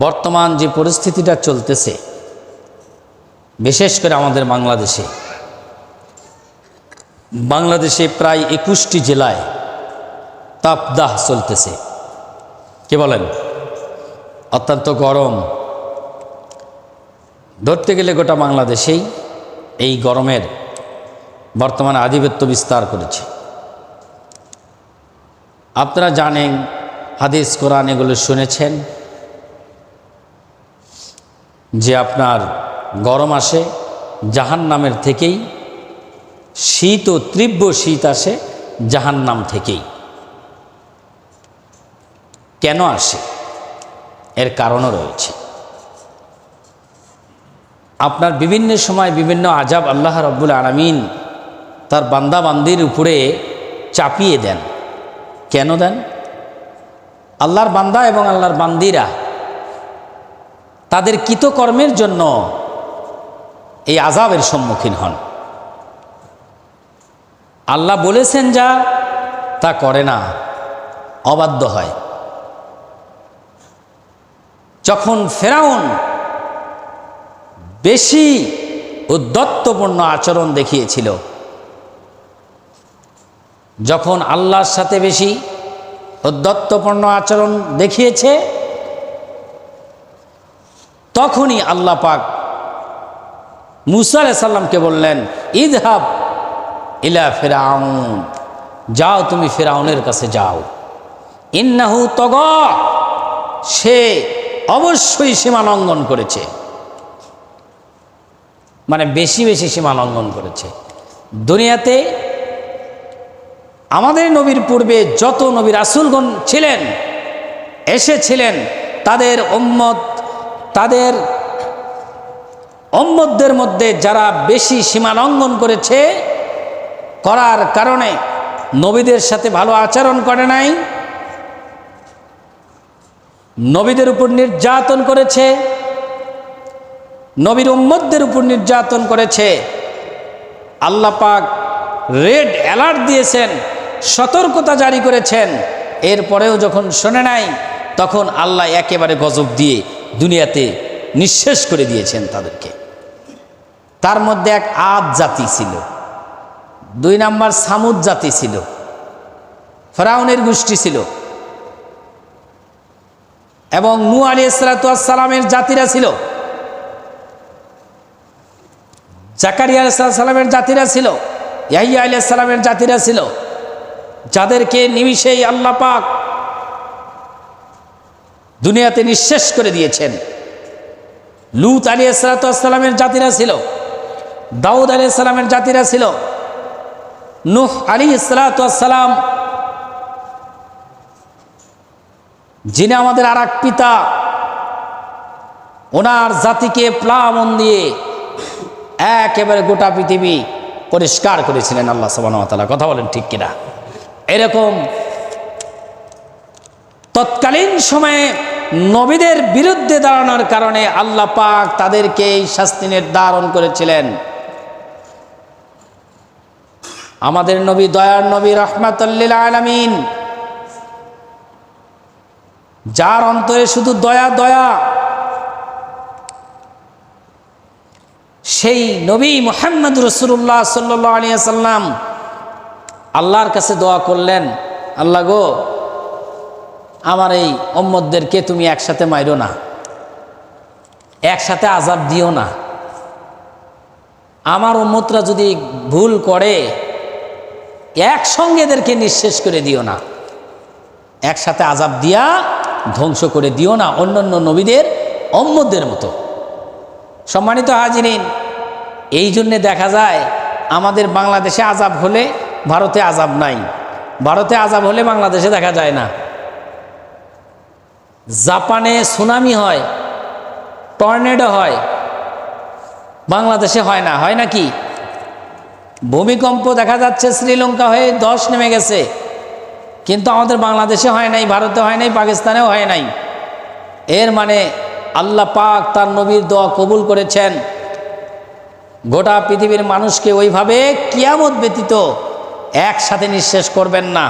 বর্তমান যে পরিস্থিতিটা চলতেছে, বিশেষ করে আমাদের বাংলাদেশে বাংলাদেশে প্রায় একুশটি জেলায় তাপদাহ চলতেছে। কে বলেন? অত্যন্ত গরম। ধরতে গেলে গোটা বাংলাদেশেই এই গরমের বর্তমানে আধিপত্য বিস্তার করেছে। আপনারা জানেন, হাদিস, কোরআন এগুলো শুনেছেন। যে আপনার গরম আসে জাহান নামের থেকেই, শীত ও তীব্র শীত আসে জাহান নাম থেকেই। কেন আসে? এর কারণও রয়েছে। আপনার বিভিন্ন সময় বিভিন্ন আজাব আল্লাহ রব্বুল আলমিন তার বান্দাবান্দির উপরে চাপিয়ে দেন। কেন দেন? আল্লাহর বান্দা এবং আল্লাহর বান্দিরা তাদের কৃতকর্মের জন্য এই আজাবের সম্মুখীন হন। আল্লাহ বলেছেন যা, তা করে না, অবাধ্য হয়। যখন ফেরাউন বেশি উদ্যত্তপূর্ণ আচরণ দেখিয়েছিল, যখন আল্লাহর সাথে বেশি উদ্যত্তপূর্ণ আচরণ দেখিয়েছে তখনই আল্লাহ পাক মুসা সাল্লামকে বললেন, ইদহাব ইলা ফেরাউন, যাও তুমি ফেরাউনের কাছে যাও। ইন্নাহু তগ, সে অবশ্যই সীমা লঙ্ঘন করেছে। মানে বেশি বেশি সীমা লঙ্ঘন করেছে। দুনিয়াতে আমাদের নবীর পূর্বে যত নবীর রাসুলগণ ছিলেন, এসেছিলেন, তাদের ওম্মত তাদের অম্মদদের মধ্যে যারা বেশি সীমা লঙ্ঘন করেছে, করার কারণে নবীদের সাথে ভালো আচরণ করে নাই, নবীদের উপর নির্যাতন করেছে, নবীর উম্মদদের উপর নির্যাতন করেছে। আল্লাহ পাক রেড অ্যালার্ট দিয়েছেন, সতর্কতা জারি করেছেন। এরপরেও যখন শোনে নাই, তখন আল্লাহ একেবারে গজব দিয়ে দুনিয়াতে নিঃশেষ করে দিয়েছেন তাদেরকে। তার মধ্যে এক আদ জাতি ছিল। দুই নাম্বার সামুদ জাতি ছিল। ফেরাউনের গোষ্ঠী ছিল। এবং নু আলী সালামের জাতিরা ছিল। জাকারিয়া সালামের জাতিরা ছিল। ইয়াহিয়া আলিয়া সালামের জাতিরা ছিল। যাদেরকে নিমিষেই আল্লাহ পাক দুনিয়াতে নিঃশেষ করে দিয়েছেন। লুত আলী সালাতামের জাতিরা ছিল, দাউদ আলী সালামের জাতিরা ছিল। নুহ আলী সালাতাম যিনি আমাদের আর পিতা, ওনার জাতিকে প্লাবন দিয়ে একেবারে গোটা পৃথিবী পরিষ্কার করেছিলেন আল্লাহ সবানতালা কথা বলেন ঠিক কিনা? এরকম তৎকালীন সময়ে নবীদের বিরুদ্ধে দাঁড়ানোর কারণে আল্লাহ পাক তাদেরকে এই শাস্তি নির্ধারণ করেছিলেন। আমাদের নবী দয়ার নবী রহমাতুল্লিল আলমিন, যার অন্তরে শুধু দয়া দয়া, সেই নবী মোহাম্মদ রসুল্লাহ সাল্লাহ আলিয়া সাল্লাম আল্লাহর কাছে দোয়া করলেন, আল্লাহ গো আমার এই অম্মদদেরকে তুমি একসাথে মাইরো না। একসাথে আজাব দিও না। আমার উম্মতরা যদি ভুল করে, একসঙ্গে এদেরকে নিঃশেষ করে দিও না। একসাথে আজাব দিয়া ধ্বংস করে দিও না অন্যান্য নবীদের অম্মদের মতো। সম্মানিত হাজিরিন, এই জন্যে দেখা যায়, আমাদের বাংলাদেশে আজাব হলে ভারতে আজাব নাই। ভারতে আজাব হলে বাংলাদেশে দেখা যায় না। জাপানে সুনামি হয়, টর্নেডো হয়, বাংলাদেশে হয় না, হয় নাকি ভূমিকম্প দেখা যাচ্ছে শ্রীলঙ্কা হয়ে দশ নেমে গেছে, কিন্তু আমাদের বাংলাদেশে হয় নাই, ভারতে হয় নাই, পাকিস্তানেও হয় নাই। এর মানে আল্লাহ পাক তার নবীর দোয়া কবুল করেছেন। গোটা পৃথিবীর মানুষকে ওইভাবে কিয়ামত ব্যতীত একসাথে নিঃশেষ করবেন না।